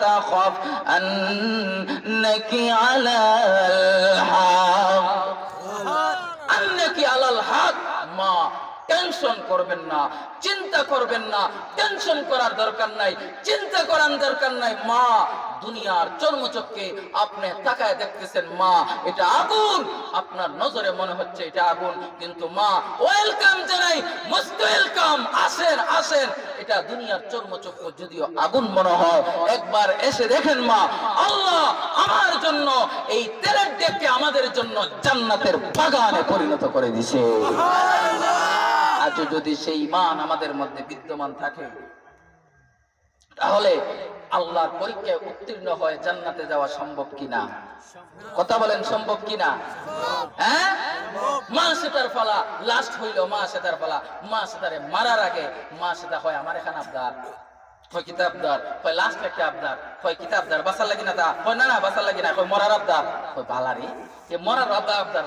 تخف أنك على الحق. أنك على tension করবেন না, চিন্তা করবেন না, টেনশন করার দরকার নাই, চিন্তা করার দরকার নাই। মা, দুনিয়ার চর্মচককে আপনি তাকায় দেখতেছেন, মা, এটা আগুন। আপনার নজরে মনে হচ্ছে এটা আগুন, কিন্তু মা, ওয়েলকাম জানাই, মোস্ট ওয়েলকাম, আসেন আসেন। এটা দুনিয়ার চর্মচক্ষ যদিও আগুন মনে হয়, একবার এসে দেখেন মা, আল্লাহ আমার জন্য এই তেলের ডেককে আমাদের জন্য জান্নাতের বাগানে পরিণত করে দিছে আজ যদি সেই ইমান আমাদের মধ্যে বিদ্যমান থাকে, তাহলে আল্লাহর পরীক্ষায় উত্তীর্ণ হয়ে জান্নাতে যাওয়া সম্ভব কিনা? কথা বলেন, সম্ভব কিনা? হ্যাঁ? মা সেতার ফলা লাস্ট হইল মা সেতার ফলা মা সেতারে মারার আগে, মা সেটা হয় আমার এখানে আবদার। হয় হয় লাস্ট একটা আবদার। হয় কিতাবদার বাসার লাগি না তা? হয় না না বাসার লাগি না। হয় মরার আবদার? হয় বালারি যে মরার আবদার আবদার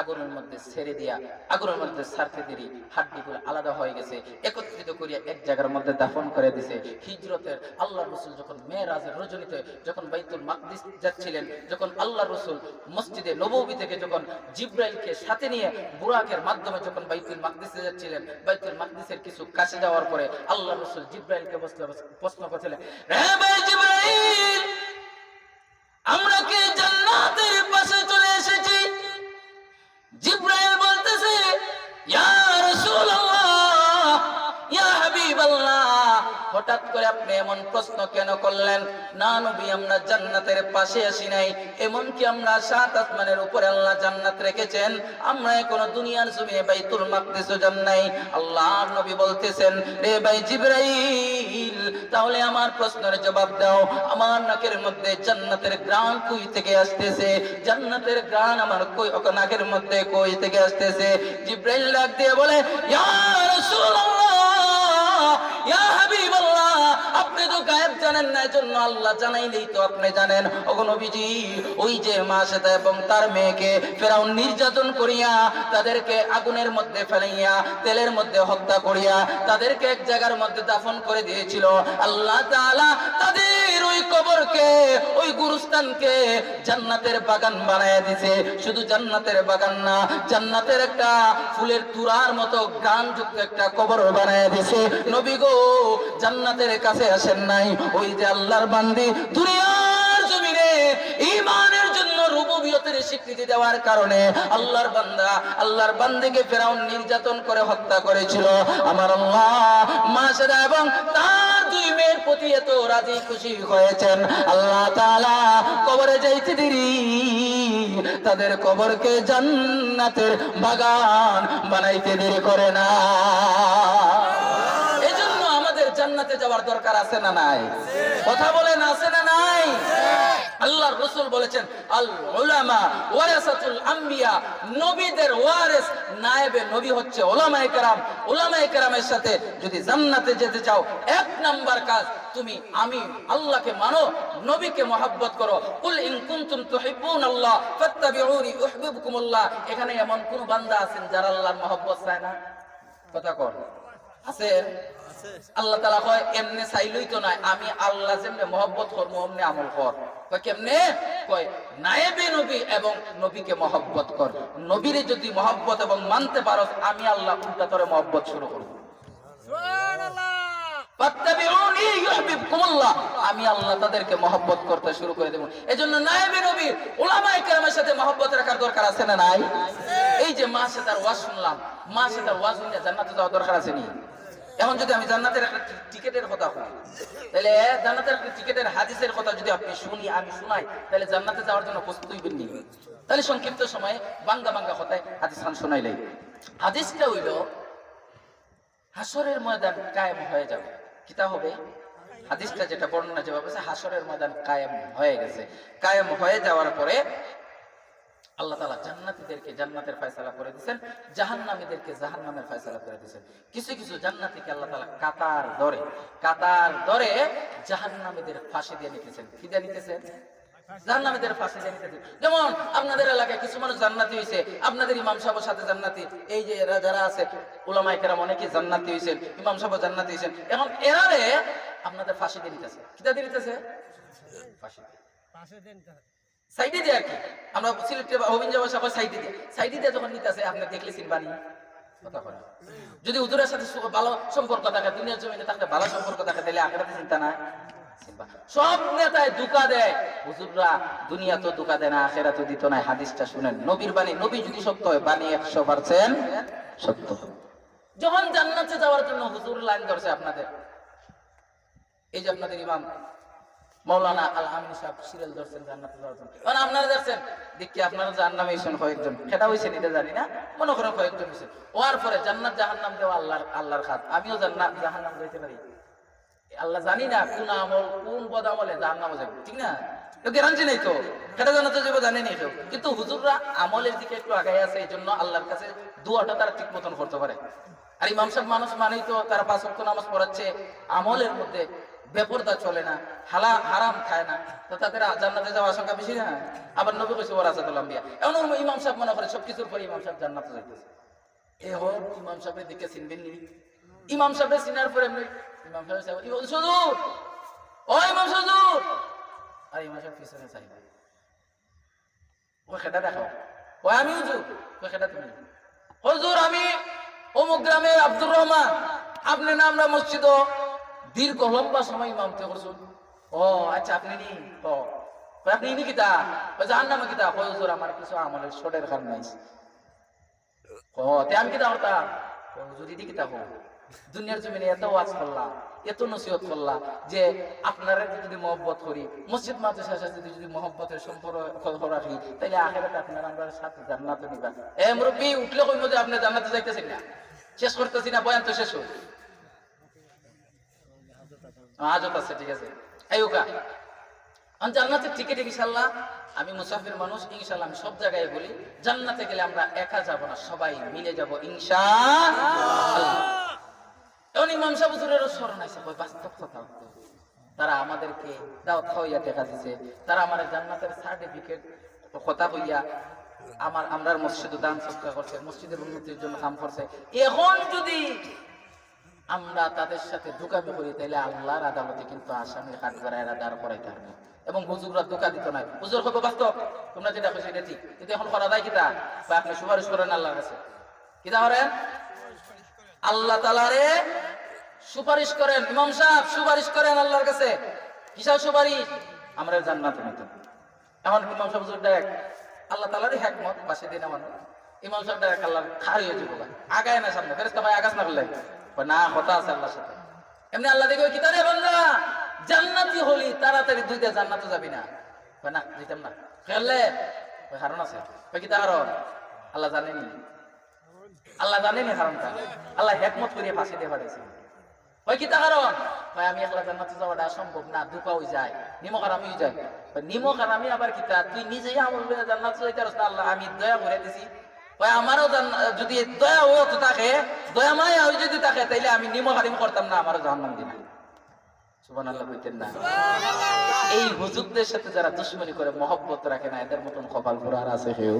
আগুনের মধ্যে ছেড়ে দিয়া, আগুনের মধ্যে সারতে দেরি, হাড্ডিগুলো আলাদা হয়ে গেছে, একত্রিত করিয়া এক জায়গার মধ্যে দাফন করে দিছে। হিজরতের আল্লাহ রসুল যখন মেয়েরাজের রজনীতে, যখন বাইতুল মাকদিস যাচ্ছিলেন, যখন আল্লাহ রসুল মসজিদে নবী থেকে যখন জিব্রাইলকে সাথে নিয়ে বুরাকের মাধ্যমে যখন বাইতুল মাকদিসে যাচ্ছিলেন, বাইতুল মাকদিসের কিছু কাছে যাওয়ার পরে আল্লাহ রসুল জিব্রাইলকে প্রশ্ন করছিলেন আমরা কি হঠাৎ করে আপনি এমন প্রশ্ন কেন করলেন? না নবী, আমরা জান্নাতের পাশে আসি নাই। এমন কি আমরা সাত আসমানের উপরে আল্লাহ জান্নাত রেখেছেন। আমরা এখনও দুনিয়ার জমিনে বাইতুল মাকদিসও যান নাই। আল্লাহ নবী বলতেছেন, রে ভাই জিব্রাইল, তাহলে আমার প্রশ্নের জবাব দাও। আমার নাকের মধ্যে জান্নাতের গ্রান কই থেকে আসতেছে? জান্নাতের গ্রান আমার কই নাকের মধ্যে কই থেকে আসতেছে? জিব্রাইল ডাক দিয়ে বলে, ইয়া রাসূলুল্লাহ, ইয়া হাবিবাল্লাহ আপনি তো গায়েব জানেন না, এজন্য আল্লাহ জানাইলেই তো আপনি জানেন। ওগো নবীজি, ওই যে মা সেটা এবং তার মেয়েকে ফেরাউন নির্যাতন করিয়া, তাদেরকে আগুনের মধ্যে ফেলাইয়া, তেলের মধ্যে হত্যা করিয়া, তাদেরকে এক জায়গার মধ্যে দাফন করে দিয়েছিল। আল্লাহ তাআলা তাদের ওই কবরকে, ওই গুরুস্থানকে জান্নাতের বাগান বানায় দিছে। শুধু জান্নাতের বাগান না, জান্নাতের একটা ফুলের তুরার মতো গ্রানযুক্ত একটা কবর বানায় দিছে। নবী গো, জান্নাতের কাছে আসেন নাই। ওই যে আল্লাহর বান্দি দুনিয়ার জমিনে ইমানের জন্য রুবুবিয়তের স্বীকৃতি দেওয়ার কারণে আল্লাহর বান্দা, আল্লাহর বান্দিকে ফেরাউন নির্যাতন করে হত্যা করেছিল। আমার আল্লাহ মাসেরা এবং তার দুই মেয়ের প্রতি এত রাজি খুশি হয়েছেন। আল্লাহ তাআলা কবরে যাইতে দেরি। তাদের কবরকে জান্নাতের বাগান বানাইতে দেরি করে না। জান্নাতে যাওয়ার দরকার আছে না নাই? কথা বলেন, আছে না নাই? আল্লাহর রাসূল বলেছেন, আল উলামা ওয়ারাসাতুল আম্বিয়া, নবীদের ওয়ারিস, নায়েবে নবী হচ্ছে উলামায়ে কেরাম। উলামায়ে কেরামের সাথে যদি জান্নাতে যেতে চাও, এক নাম্বার কাজ, তুমি, আমি, আল্লাহকে মানো, নবীকে মহব্বত করো। কুল ইন কুনতুম তুহিব্বুন আল্লাহ ফাত্তাবিউনি ইউহিব্বুকুমুল্লাহ। এখানে এমন কোন বান্দা আছেন যারা আল্লাহর মহব্বত চায় না? কথা কর আছেন আল্লাহ তালা কয় এমনি চাইলই তো নাই। আমি আল্লাহ যেমনি মহব্বত করব অমনি আমল কর। কেমনে? কয় নায়েবে নবী এবং নবীকে মহব্বত কর। নবীরে যদি মহব্বত এবং মানতে পারো আমি আল্লাহ উল্টা তরে মহব্বত শুরু করব। আমি আল্লাহ তাদেরকে মহব্বত করতে শুরু করে দেব। এজন্য নায়েবে নবী ওলামায়ে কেরামের সাথে মহব্বত রাখার দরকার আছে না নাই? এই যে মা সাথে ওয়াজ শুনলাম মা সাথে ওয়াজ শুনলে জান্নাতে যাওয়ার দরকার আছে নি? এখন যদি আমি জান্নাতের টিকেটের কথা শুনি তাহলে জান্নাতের টিকেটের হাদিসের কথা যদি আপনি শুনি, আমি শুনাই, তাহলে জান্নাতে যাওয়ার জন্য প্রস্তুত হইবেন নি? তাহলে সংক্ষিপ্ত সময়ে বাঙ্গা বাঙ্গা কথায় হাদিস খান শোনাইলাই হাদিসটা হইল হাসরের ময়দান কায়েম হয়ে যাবে। কিতা হবে? হাদিসটা যেটা বর্ণনা যেভাবে হাসরের ময়দান কায়েম হয়ে গেছে। কায়েম হয়ে যাওয়ার পরে আল্লাহ তালা জান্নাতীদেরকে জান্নাতের ফয়সালা করে দিয়েছেন, জাহান্নামীদেরকে জাহান্নামের ফয়সালা করে দিয়েছেন। কিছু কিছু জান্নাতীকে আল্লাহ তালা কাতার দরে কাতার দরে জাহান্নামীদের ফাঁসি দিয়ে নিতেছেন। কি দিয়ে নিতেছেন? যেমন আপনাদের এলাকায় কিছু মানুষ জান্নাতি হয়েছে আপনাদের ইমাম সাথে জান্নাতি। এই যে এরা যারা আছে, উলামায়ে কেরাম অনেকেই জান্নাতি হয়েছেন ইমাম সাহেব জান্নাতি হয়েছেন এখন এরারে আপনাদের ফাঁসি দিয়ে নিতেছে। দিয়ে নিতেছে? ফাঁসি দিয়ে। সাইডে দিয়ে আর কি? আমরা সিলেক্টে অভিনয় ভাষা কয় সাইডে দিয়ে। সাইডে দিয়ে যখন নিতে আসে, আপনি দেখলে বলে যদি হুজুরের সাথে ভালো সম্পর্ক থাকে, দুনিয়ার জমিনে থাকলে ভালো সম্পর্ক থাকে, তাহলে আখেরাতে চিন্তা চিন্তা। সব নেতায় দুকা দেয়। হুজুররা দুনিয়া তো দুকা দেয় না আখেরা তো দিত না। হাদিসটা শুনেন। নবীর বাণী, নবী যদি সত্য হয়, বাণী একশো পার্সেন্ট সত্য। যখন জান্নাতে যাওয়ার জন্য হুজুর লাইন ধরছে আপনাদের। এই যে আপনাদের ইমাম মৌলানা আল সাহেব সিরিয়াল ধরছেন মানে আপনারা দেখছেন দেখি আপনারা হয়েছেন কয়েকজন। হয়েছে এটা জানি না, মনে করেন কয়েকজন হয়েছে হওয়ার পরে জান্নাত জাহান্নাম দেওয়া আল্লাহর আল্লাহর খাত। আমিও জান্নাত পারি। আল্লাহ জানি না কোন আমল, কোন পদ আমলে যাবে ঠিক না? গ্যারান্টি নেই তো। জানি নেই কেউ। কিন্তু হুজুররা আমলের দিকে একটু আগাই আছে এই জন্য আল্লাহর কাছে দুয়াটা তারা ঠিক মতন করতে পারে। আর ইমাম সাহেব মানুষ মানেই তো তারা পাঁচ নামাজ পড়াচ্ছে। আমলের মধ্যে বেপরদা চলে না, হালা হারাম খায় না। তো তাদের জান্নাতে যাওয়ার আশঙ্কা বেশি না। আবার নবী কইছে ওরাসাতুল আম্বিয়া। এমন ইমাম সাহেব মনে করে, সবকিছুর পরে ইমাম সাহেব জান্নাতে যাইতেছে। এ হোক, ইমাম সাহেবের দিকে চিনবেন নি। ইমাম সাহেবের চিনার পরে এমনি, ইমাম সাহেব ও ইমাম আর ইমাম সাহেব পিছনে চাইবে ও দেখাও। ও আমি হুজুর? ও তুমি? আমি অমুক গ্রামের আব্দুর রহমান। আপনি না আমরা মসজিদ দীর্ঘ লম্বা সময় ইমামতে করছেন ও আচ্ছা আপনি নি? আপনি নি কিতা? ও জাহান নামে কিতা হুজুর, আমার কিছু আমলের শোটের খান নাই। ও, তে আমি কিতা হতাম হুজুর, ইদি কিতা হো দুনিয়ার জমিনে এত ওয়াজ করলাম, এত নসিহত করলাম যে আপনারা যদি মহব্বত করি, মসজিদ, মাদ্রাসার সাথে যদি মহব্বতের সম্পর্ক রাখি তাহলে আখেরাতে আপনারা আমরা সাথে জান্নাতে নিবা এ মুরব্বী, উঠলে কইব যে আপনি জান্নাতে যাইতেছেন না? শেষ করতেছি না, বয়ান তো শেষ হোক। আজত আছে, ঠিক আছে? এই ওকা আমি জান্নাতে টিকিট ইনশাল্লাহ আমি মুসাফির মানুষ ইনশাল্লাহ আমি সব জায়গায় বলি, জান্নাতে গেলে আমরা একা যাব না, সবাই মিলে যাব ইনশাআল্লাহ। এখন ইমাম সাহেব স্মরণ আছে বাস্তব কথা তারা আমাদেরকে দাওয়াত খাওয়াইয়া দেখা দিছে, তারা আমার জান্নাতের সার্টিফিকেট কথা কইয়া আমার আমরার মসজিদে দান সৎকা করছে, মসজিদের উন্নতির জন্য কাম করছে। এখন যদি আমরা তাদের সাথে ধোকামি করি তাহলে আল্লাহর আদালতে কিন্তু আসামির হাত গড়ায় দাঁড় করাই থাকবে এবং হুজুররা ধোকা দিত না। হুজুর হবে বাস্তব? তোমরা যেটা কইছো এটা ঠিক। কিন্তু এখন করা যায় কিতা? বা আপনি সুপারিশ করেন আল্লাহর কাছে। কিতা করেন আল্লাহ তালারে সুপারিশ করেন। ইমাম সাহেব, সুপারিশ করেন আল্লাহর কাছে। কিসা সুপারিশ? আমরা জান্নাত নিতে এমন ইমাম সাহেব, হুজুর ডাক আল্লাহ তালারই হ্যাকমত পাশে দিন আমার ইমাম সাহেব ডাক আল্লাহ খারি হয়ে আগায় না সামনে। ফেরেস্তা ভাই আগাস না করলে। না, কথা আছে আল্লাহর সাথে। এমনি আল্লাহ দেখবে কি তারে বান্দা? জান্নাতি হলি, তাড়াতাড়ি দুইটা জান্নাতে যাবি না। না, দিতাম না। খেললে কারণ আছে। কি কারণ আল্লাহ জানেনি। আল্লাহ জানেনি কারণটা আল্লাহ হেকমত করিয়ে ফাঁসি দিয়ে পাঠাইছে। ওই কি কারণ ভাই আমি একলা জান্নাতে যাওয়াটা সম্ভব না দুপা হয়ে যায়, নিমক আর আমিও যাই। নিমক আর আমি আবার কিতা তুই নিজেই আমল জান্নাত যাইতে আল্লাহ? আমি দয়া করে দিছি। আমারও যদি দয়া ও তো থাকে দয়া মায়া হয়ে যদি থাকে তাইলে আমি নিমক হারিম করতাম না আমারও জাহান্নাম দিন এই হুজুরদের সাথে যারা দুশ্মনী করে মহব্বত রাখে না এদের মতন কপাল পুরো আর আছে কেউ?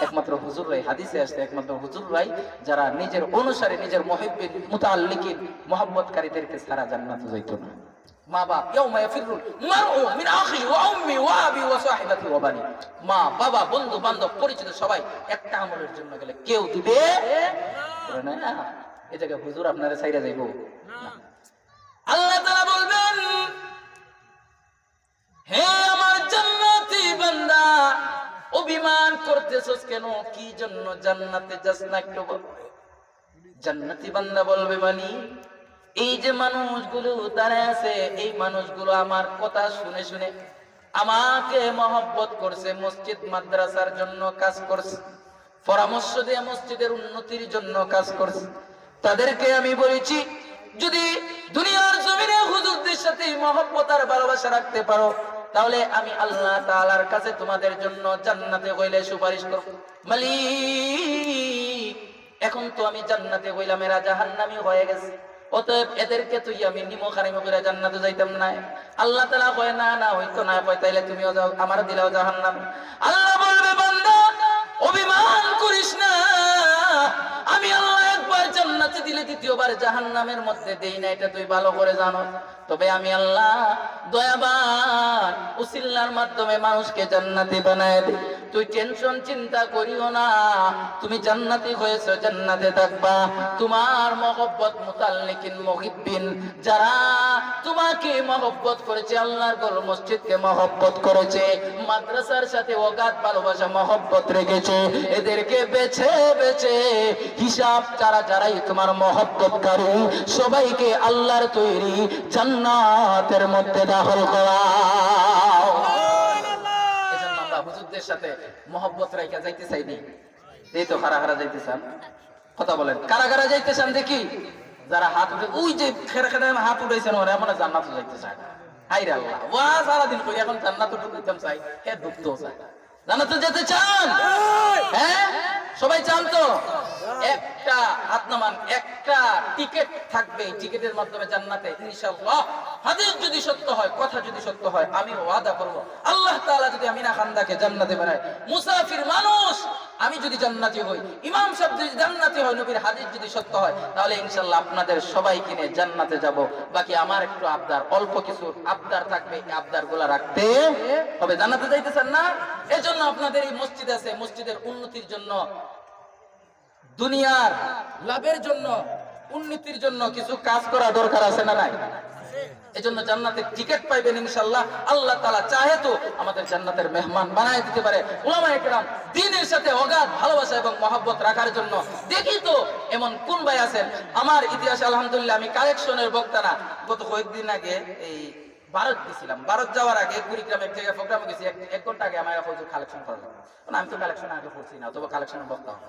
একমাত্র হুজুররাই হাদিসে আসছে একমাত্র হুজুররাই যারা নিজের অনুসারে নিজের মহিবিন মুতাআল্লিকিন মহব্বতকারীদেরকে সারা জান্নাতে যাইতো না। মা বাপ, ইয়াউমা ইয়াফিরুল মারউ মিন আখি ওয়া উম্মি ওয়া আবি ওয়া সাহিবাতি ওয়া বানি। মা, বাবা বন্ধু বান্ধব পরিচিত সবাই একটা আমলের জন্য গেলে কেউ দিবে না। জায়গায় হুজুর যাইবো। না। আল্লাহ তাআলা বলবেন, হে আমার জান্নাতি বান্দা, অভিমান করতেছস কেন? কি জন্য জান্নাতে যাস না একটু বল। জান্নাতি বান্দা বলবে মানি এই যে মানুষগুলো দাঁড়ায় আছে, এই মানুষগুলো আমার কথা শুনে শুনে আমাকে মহব্বত করছে, মসজিদ মাদ্রাসার জন্য কাজ করছে, পরামর্শ দিয়ে মসজিদের উন্নতির জন্য কাজ করছে। তাদেরকে আমি বলেছি, যদি দুনিয়ার জমিনে হুজুরদের সাথে মহব্বত আর ভালোবাসা রাখতে পারো, তাহলে আমি আল্লাহ তাআলার কাছে তোমাদের জন্য জান্নাতে হইলে সুপারিশ করব। মালিক, এখন তো আমি জান্নাতে হইলাম, এরা জাহান্নামী হয়ে গেছে। অতএব এদেরকে তুই আমি নিমো খানিমো করে জান্নাতে যাইতাম না। আল্লাহ তালা কয়, না না, হইতো না, কয়, তাইলে তুমিও যাও, আমার দিলাও জাহান্নাম। আল্লাহ বলবে, বান্দা, অভিমান করিস না। আমি আল্লাহ একবার জান্নাতে দিলে দ্বিতীয়বার জাহান্নামের মধ্যে দেই না, এটা তুই ভালো করে জানো। তবে আমি আল্লাহ দয়াবান উসিল্লার মাধ্যমে মানুষকে জান্নাতি বানায় দিই। তুই টেনশন চিন্তা করিও না। তুমি জান্নাতি হয়েছো, জান্নাতে থাকবা। তোমার মহব্বত মুতাল্লিকিন মুহিব্বিন, যারা তোমাকে মহব্বত করেছে, আল্লাহর ঘর মসজিদকে মহব্বত করেছে, মাদ্রাসার সাথে অগাধ ভালোবাসা মহব্বত রেখেছে, এদেরকে বেছে বেছে হিসাব যারা যারাই তোমার মহব্বতকারী, সবাইকে আল্লাহর তৈরি জান্নাতের মধ্যে দাখল করা। আমরা সাথে মহব্বত রাইখা যাইতে চাইনি। এই তো হারা হারা যাইতে চান কথা বলেন। কারা কারা যাইতে চান দেখি যারা হাত উঠে ওই যে খেরা খেরা হাত উঠাইছেন ওরা এমন জান্নাত যাইতে চায় হাই আল্লাহ ওয়া সারাদিন এখন জান্নাত ঢুকতাম চাই হে ঢুকতেও চায় জান্নাতে যেতে চান? হ্যাঁ? সবাই চান তো? একটা হাত নামান একটা টিকিট থাকবে, টিকিটের মাধ্যমে জান্নাতে, ইনশাআল্লাহ। হাদিস যদি সত্য হয়, কথা যদি সত্য হয়, আমি ওয়াদা করব। আল্লাহ তাআলা যদি আমিনা খান্দাকে জান্নাতে বানায়, মুসাফির মানুষ, আমি যদি জান্নাতি হই, ইমাম সাহেব যদি জান্নাতি হয়, নবীর হাদিস যদি সত্য হয়, তাহলে ইনশাআল্লাহ আপনাদের সবাই কিনে জান্নাতে যাব। বাকি আমার একটু আবদার, অল্প কিছু আবদার থাকবে, এই আবদারগুলা রাখতে হবে। জান্নাতে যাইতেছেন না? এজন্য আপনাদের এই মসজিদ আছে, মসজিদের উন্নতির জন্য দুনিয়ার লাভের জন্য, উন্নতির জন্য কিছু কাজ করা দরকার আছে না নাই? এজন্য জান্নাতের টিকিট পাইবেন ইনশাআল্লাহ। আল্লাহ তাআলা চাহে তো আমাদের জান্নাতের মেহমান বানায় দিতে পারে। উলামা একরাম দ্বীনের সাথে অগাধ ভালোবাসা এবং মহব্বত রাখার জন্য দেখি তো এমন কোন ভাই আছেন? আমার ইতিহাসে আলহামদুলিল্লাহ আমি কালেকশনের বক্তা না। গত কয়েকদিন আগে এই ভারত গেছিলাম। ভারত যাওয়ার আগে কুড়িগ্রাম এক জায়গায় প্রোগ্রামে গেছি। এক- ঘণ্টা আগে আমার হুজুর কালেকশন করলাম কারণ আমি তো কালেকশন আগে করছি না তবে কালেকশনের বক্তা হব।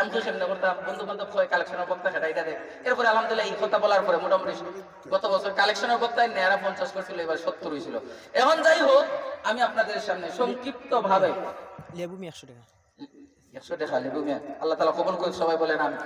আমি তো সেমনি করতাম বন্ধু বান্ধব হয় কালেকশনের বক্তা সেটা এটা দেখ এরপরে আলহামদুলিল্লাহ এই কথা বলার পরে মোটামুটি গত বছর কালেকশনের বক্তায় নেয়ারা পঞ্চাশ করছিল এবার সত্তর হয়েছিল। এখন যাই হোক আমি আপনাদের সামনে সংক্ষিপ্ত ভাবে লেবু মি একশো টাকা। একশো টাকা লেবু মিয়া। আল্লাহ তালা কবল করে সবাই বলেন আমি